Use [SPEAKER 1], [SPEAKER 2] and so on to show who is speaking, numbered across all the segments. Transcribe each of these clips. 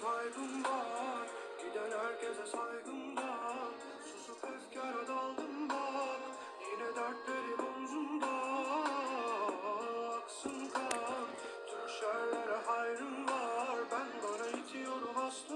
[SPEAKER 1] Kaygım var, giden herkese saygımdan Susup öfkara daldım bak, yine dertlerim omzumda. Aksın kan, tüm şerlere hayrım var. Ben bana itiyorum aslında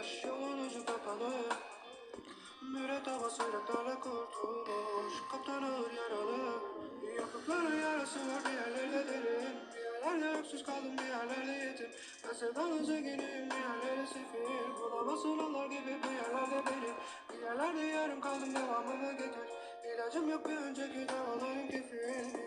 [SPEAKER 1] Devlet havasıyla dala kurtuluş Kaptanır yaralı. Yapıkları yarası var bir yerlerde derin. Bir yerlerde öksüz kaldım bir yerlerde yetim. Ben sevdalı zenginim bir yerlere sefil. Bulamazsın onlar gibi bu yerlerde benim Bir yerlerde yarım kaldım devamını getir. İlacım yok bir önceki davaların kefil.